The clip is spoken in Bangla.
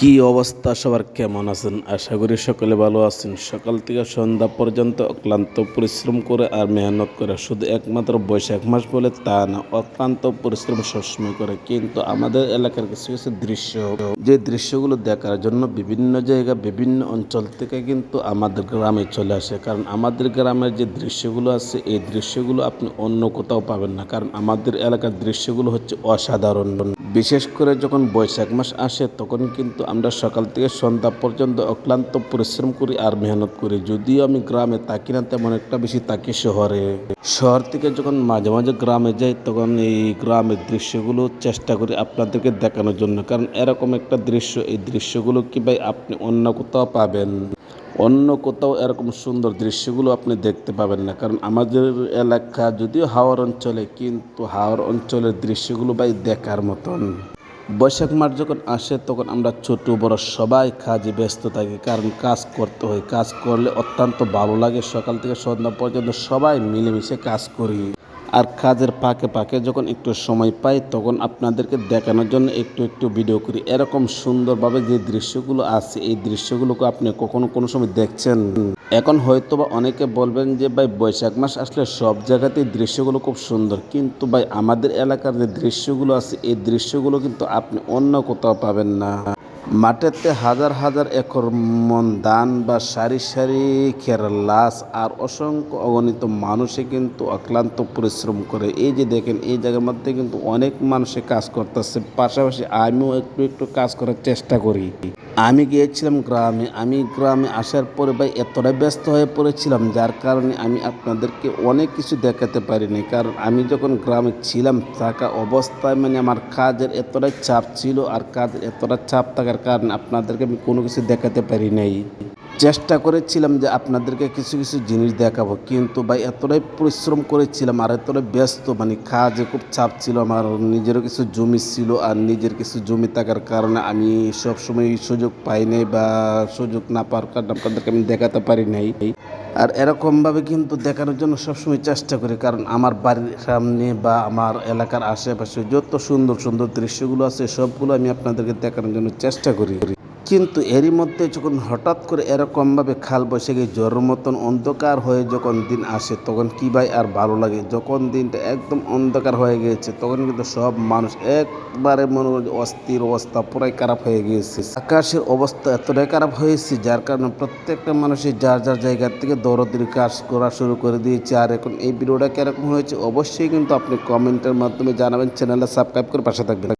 কি অবস্থা, সবার কেমন আছেন? আশা করি সকলে ভালো আছেন। সকাল থেকে সন্ধ্যা পর্যন্ত অক্লান্ত পরিশ্রম করে আর মেহনত করে, শুধু একমাত্র বৈশাখ মাস বলে তা না, অক্লান্ত পরিশ্রম সবসময় করে। কিন্তু আমাদের এলাকার কিছু কিছু দৃশ্য, যে দৃশ্যগুলো দেখার জন্য বিভিন্ন জায়গা, বিভিন্ন অঞ্চল থেকে কিন্তু আমাদের গ্রামে চলে আসে। কারণ আমাদের গ্রামের যে দৃশ্যগুলো আছে, এই দৃশ্যগুলো আপনি অন্য কোথাও পাবেন না। কারণ আমাদের এলাকার দৃশ্যগুলো হচ্ছে অসাধারণ। বিশেষ করে যখন বৈশাখ মাস আসে, তখন কিন্তু আমরা সকাল থেকে সন্ধ্যা পর্যন্ত অক্লান্ত পরিশ্রম করি আর মেহনত করি। যদিও আমি গ্রামে থাকি না, তেমন একটা বেশি থাকি শহরে। শহর থেকে যখন মাঝে মাঝে গ্রামে যাই, তখন এই গ্রামের দৃশ্যগুলো চেষ্টা করি আপনাদেরকে দেখানোর জন্য। কারণ এরকম একটা দৃশ্য, এই দৃশ্যগুলো কি ভাই আপনি অন্য কোথাও পাবেন? অন্য কোথাও এরকম সুন্দর দৃশ্যগুলো আপনি দেখতে পাবেন না। কারণ আমাদের এলাকা যদিও হাওড় অঞ্চলে, কিন্তু হাওড় অঞ্চলের দৃশ্যগুলো ভাই দেখার মতন। বৈশাখ মাস যখন আসে, তখন আমরা ছোট, বড় সবাই কাজে ব্যস্ত থাকি, কারণ কাজ করতে হয়। কাজ করলে অত্যন্ত ভালো লাগে। সকাল থেকে সন্ধ্যা পর্যন্ত সবাই মিলেমিশে কাজ করি। আর কাজের পাকে পাকে যখন একটু সময় পাই, তখন আপনাদেরকে দেখানোর জন্য একটু একটু ভিডিও করি। এরকম সুন্দরভাবে যে দৃশ্যগুলো আছে, এই দৃশ্যগুলোকে আপনি কখনো কোনো সময় দেখছেন? এখন হয়তো বা অনেকে বলবেন যে, ভাই, বৈশাখ মাস আসলে সব জায়গাতেই দৃশ্যগুলো খুব সুন্দর। কিন্তু ভাই, আমাদের এলাকার যে দৃশ্যগুলো আছে, এই দৃশ্যগুলো কিন্তু আপনি অন্য কোথাও পাবেন না। মাঠেতে হাজার হাজার একর মন দান বা সারি সারি খের লাশ আর অসংখ্য অগণিত মানুষে কিন্তু অক্লান্ত পরিশ্রম করে। এই যে দেখেন, এই জায়গার মধ্যে কিন্তু অনেক মানুষে কাজ করতেছে। পাশাপাশি আমিও একটু একটু কাজ করার চেষ্টা করি। আমি গিয়েছিলাম গ্রামে, আমি গ্রামে আসার পরে ভাই এতটাই ব্যস্ত হয়ে পড়েছিলাম, যার কারণে আমি আপনাদেরকে অনেক কিছু দেখাতে পারিনি। কারণ আমি যখন গ্রামে ছিলাম, থাকা অবস্থায় মানে আমার কাজের এতটাই চাপ ছিল আর কাজের এতটা চাপ থাকার কারণে আপনাদেরকে আমি কোনো কিছু দেখাতে পারি নাই। চেষ্টা করেছিলাম যে আপনাদেরকে কিছু কিছু জিনিস দেখাবো, কিন্তু ভাই এতটাই পরিশ্রম করেছিলাম আর এতটাই ব্যস্ত মানে কাজে খুব চাপ ছিল আমার, নিজেরও কিছু জমি ছিল আর নিজের কিছু জমি থাকার কারণে আমি সবসময় সুযোগ পাই নাই বা সুযোগ না পাওয়ার কারণে আপনাদেরকে আমি দেখাতে পারি নাই। আর এরকমভাবে কিন্তু দেখানোর জন্য সবসময় চেষ্টা করি, কারণ আমার বাড়ির সামনে বা আমার এলাকার আশেপাশে যত সুন্দর সুন্দর দৃশ্যগুলো আছে, সবগুলো আমি আপনাদেরকে দেখানোর জন্য চেষ্টা করি। কিন্তু এরই মধ্যে যখন হঠাৎ করে এরকমভাবে খাল বৈশাখী জ্বরের মতন অন্ধকার হয়ে যখন দিন আসে, তখন কি ভাই আর ভালো লাগে? যখন দিনটা একদম অন্ধকার হয়ে গিয়েছে, তখন কিন্তু সব মানুষ একবারে মনে হয় অস্থির অবস্থা, পুরাই খারাপ হয়ে গিয়েছে। আকাশের অবস্থা এতটাই খারাপ হয়েছে, যার কারণে প্রত্যেকটা মানুষই যার যার জায়গা থেকে দৌড়দৌড়ি কাজ করা শুরু করে দিয়েছে। আর এখন এই ভিডিওটা কীরকম হয়েছে, অবশ্যই কিন্তু আপনি কমেন্টের মাধ্যমে জানাবেন, চ্যানেলটা সাবস্ক্রাইব করে পাশে থাকবেন।